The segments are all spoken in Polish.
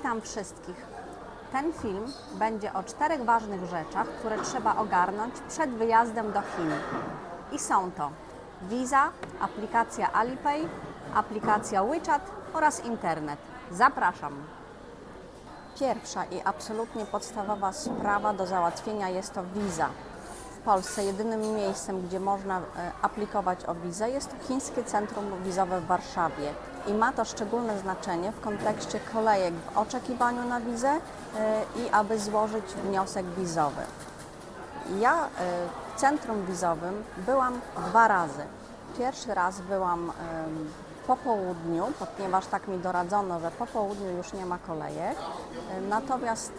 Witam wszystkich. Ten film będzie o czterech ważnych rzeczach, które trzeba ogarnąć przed wyjazdem do Chin. I są to wiza, aplikacja Alipay, aplikacja WeChat oraz internet. Zapraszam. Pierwsza i absolutnie podstawowa sprawa do załatwienia jest to wiza. W Polsce jedynym miejscem, gdzie można e, aplikować o wizę jest Chińskie Centrum Wizowe w Warszawie. I ma to szczególne znaczenie w kontekście kolejek w oczekiwaniu na wizę e, i aby złożyć wniosek wizowy. Ja e, w centrum wizowym byłam dwa razy. Pierwszy raz byłam po południu, ponieważ tak mi doradzono, że po południu już nie ma kolejek. Natomiast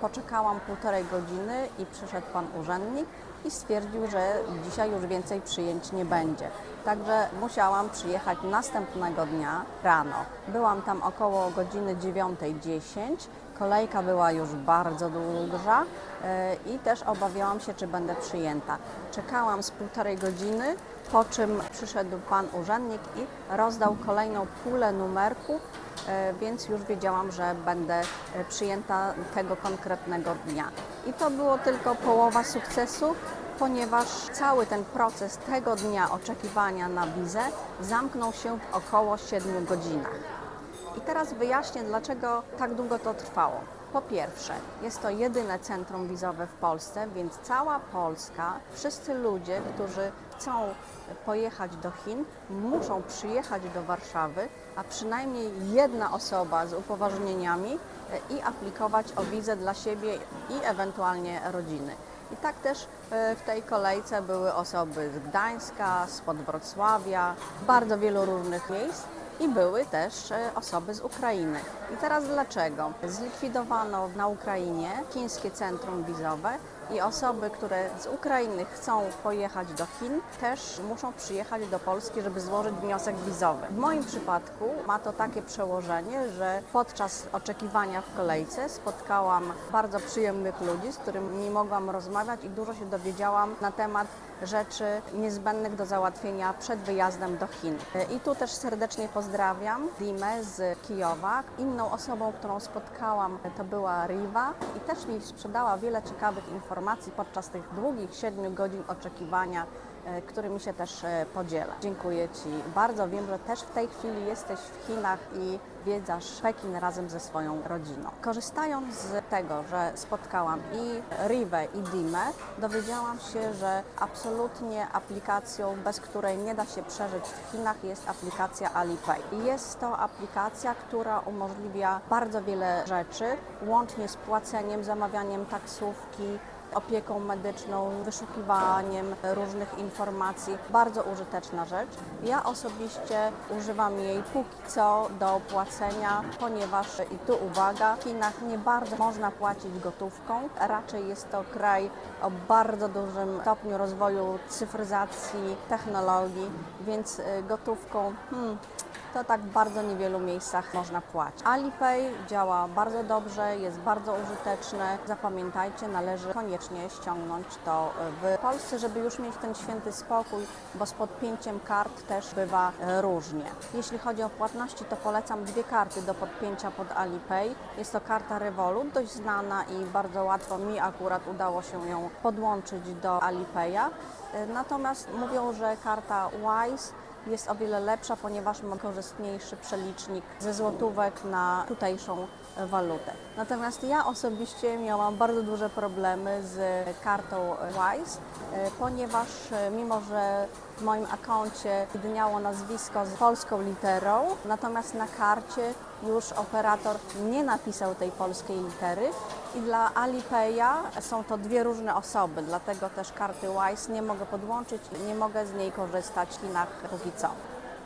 poczekałam półtorej godziny i przyszedł pan urzędnik i stwierdził, że dzisiaj już więcej przyjęć nie będzie. Także musiałam przyjechać następnego dnia rano. Byłam tam około godziny 9.10. Kolejka była już bardzo duża e, i też obawiałam się, czy będę przyjęta. Czekałam z półtorej godziny, po czym przyszedł pan urzędnik i rozdał kolejną pulę numerków, e, więc już wiedziałam, że będę e, przyjęta tego konkretnego dnia. I to było tylko połowa sukcesu, ponieważ cały ten proces tego dnia oczekiwania na wizę zamknął się w około 7 godzinach. I teraz wyjaśnię, dlaczego tak długo to trwało. Po pierwsze, jest to jedyne centrum wizowe w Polsce, więc cała Polska, wszyscy ludzie, którzy chcą pojechać do Chin, muszą przyjechać do Warszawy, a przynajmniej jedna osoba z upoważnieniami e, i aplikować o wizę dla siebie i ewentualnie rodziny. I tak też e, w tej kolejce były osoby z Gdańska, spod Wrocławia, bardzo wielu różnych miejsc i były też e, osoby z Ukrainy. I teraz dlaczego? Zlikwidowano na Ukrainie chińskie centrum wizowe i osoby, które z Ukrainy chcą pojechać do Chin, też muszą przyjechać do Polski, żeby złożyć wniosek wizowy. W moim przypadku ma to takie przełożenie, że podczas oczekiwania w kolejce spotkałam bardzo przyjemnych ludzi, z którymi mogłam rozmawiać i dużo się dowiedziałam na temat rzeczy niezbędnych do załatwienia przed wyjazdem do Chin. I tu też serdecznie pozdrawiam Dimę z Kijowa. Inną osobą, którą spotkałam, to była Riva i też mi sprzedała wiele ciekawych informacji podczas tych długich siedmiu godzin oczekiwania e, którymi się też e, podzielę. Dziękuję Ci bardzo. Wiem, że też w tej chwili jesteś w Chinach i wiedzasz Pekin razem ze swoją rodziną. Korzystając z tego, że spotkałam i Rivę i Dimę, dowiedziałam się, że absolutnie aplikacją, bez której nie da się przeżyć w Chinach jest aplikacja Alipay. Jest to aplikacja, która umożliwia bardzo wiele rzeczy, łącznie z płaceniem, zamawianiem taksówki, opieką medyczną, wyszukiwaniem różnych informacji. Bardzo użyteczna rzecz. Ja osobiście używam jej póki co do płacenia, ponieważ i tu uwaga, w Chinach nie bardzo można płacić gotówką. Raczej jest to kraj o bardzo dużym stopniu rozwoju cyfryzacji, technologii, więc y, gotówką hmm, to tak w bardzo niewielu miejscach można płacić. Alipay działa bardzo dobrze, jest bardzo użyteczne. Zapamiętajcie, należy koniecznie ściągnąć to w Polsce, żeby już mieć ten święty spokój, bo z podpięciem kart też bywa różnie. Jeśli chodzi o płatności, to polecam dwie karty do podpięcia pod Alipay. Jest to karta Revolut, dość znana i bardzo łatwo mi akurat udało się ją podłączyć do Alipaya. Natomiast mówią, że karta Wise jest o wiele lepsza, ponieważ ma korzystniejszy przelicznik ze złotówek na tutejszą walutę. Natomiast ja osobiście miałam bardzo duże problemy z kartą Wise, e, ponieważ e, mimo, że w moim akoncie widniało nazwisko z polską literą, natomiast na karcie już operator nie napisał tej polskiej litery i dla Alipaya są to dwie różne osoby, dlatego też karty Wise nie mogę podłączyć i nie mogę z niej korzystać w Chinach póki co.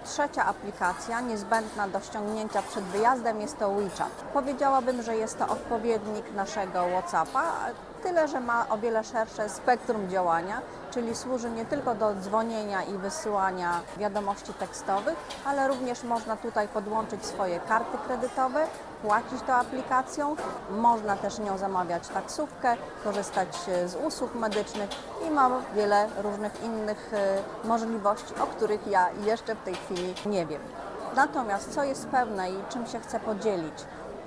Trzecia aplikacja niezbędna do ściągnięcia przed wyjazdem jest to WeChat. Powiedziałabym, że jest to odpowiednik naszego WhatsAppa, tyle że ma o wiele szersze spektrum działania, czyli służy nie tylko do dzwonienia i wysyłania wiadomości tekstowych, ale również można tutaj podłączyć swoje karty kredytowe, płacić tą aplikacją, można też nią zamawiać taksówkę, korzystać e, z usług medycznych i ma wiele różnych innych e, możliwości, o których ja jeszcze w tej chwili nie wiem. Natomiast co jest pewne i czym się chcę podzielić,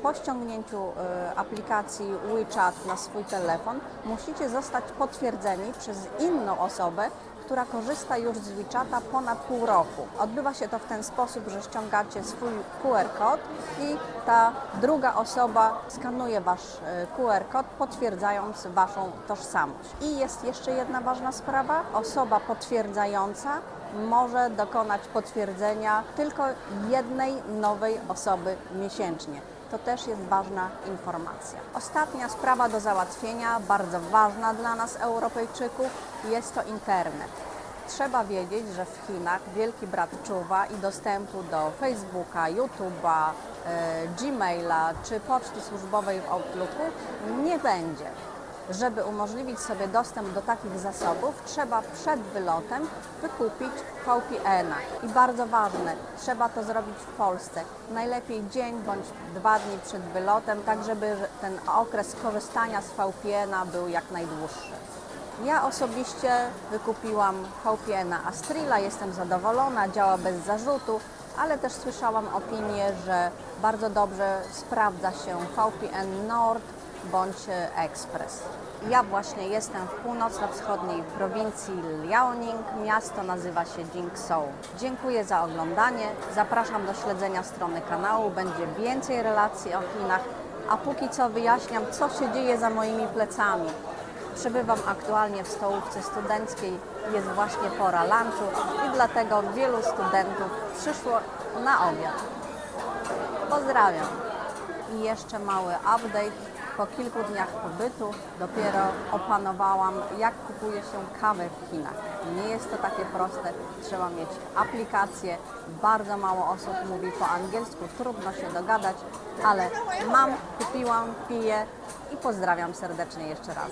po ściągnięciu e, aplikacji WeChat na swój telefon musicie zostać potwierdzeni przez inną osobę, która korzysta już z WeChata ponad pół roku. Odbywa się to w ten sposób, że ściągacie swój QR kod i ta druga osoba skanuje Wasz e, QR kod, potwierdzając Waszą tożsamość. I jest jeszcze jedna ważna sprawa. Osoba potwierdzająca może dokonać potwierdzenia tylko jednej nowej osoby miesięcznie. To też jest ważna informacja. Ostatnia sprawa do załatwienia, bardzo ważna dla nas, Europejczyków, jest to internet. Trzeba wiedzieć, że w Chinach Wielki Brat czuwa i dostępu do Facebooka, YouTube'a, e, Gmaila czy poczty służbowej w Outlooku nie będzie. Żeby umożliwić sobie dostęp do takich zasobów, trzeba przed wylotem wykupić VPN-a. I bardzo ważne, trzeba to zrobić w Polsce. Najlepiej dzień bądź dwa dni przed wylotem, tak żeby ten okres korzystania z VPN-a był jak najdłuższy. Ja osobiście wykupiłam VPN-a Astrila, jestem zadowolona, działa bez zarzutu, ale też słyszałam opinię, że bardzo dobrze sprawdza się VPN Nord bądź e, Express. Ja właśnie jestem w północno-wschodniej prowincji Liaoning. Miasto nazywa się Jingzhou. Dziękuję za oglądanie. Zapraszam do śledzenia strony kanału. Będzie więcej relacji o Chinach. A póki co wyjaśniam, co się dzieje za moimi plecami. Przebywam aktualnie w stołówce studenckiej. Jest właśnie pora lunchu i dlatego wielu studentów przyszło na obiad. Pozdrawiam. I jeszcze mały update. Po kilku dniach pobytu dopiero opanowałam, jak kupuje się kawę w Chinach. Nie jest to takie proste. Trzeba mieć aplikację. Bardzo mało osób mówi po angielsku. Trudno się dogadać, ale mam, kupiłam, piję i pozdrawiam serdecznie jeszcze raz.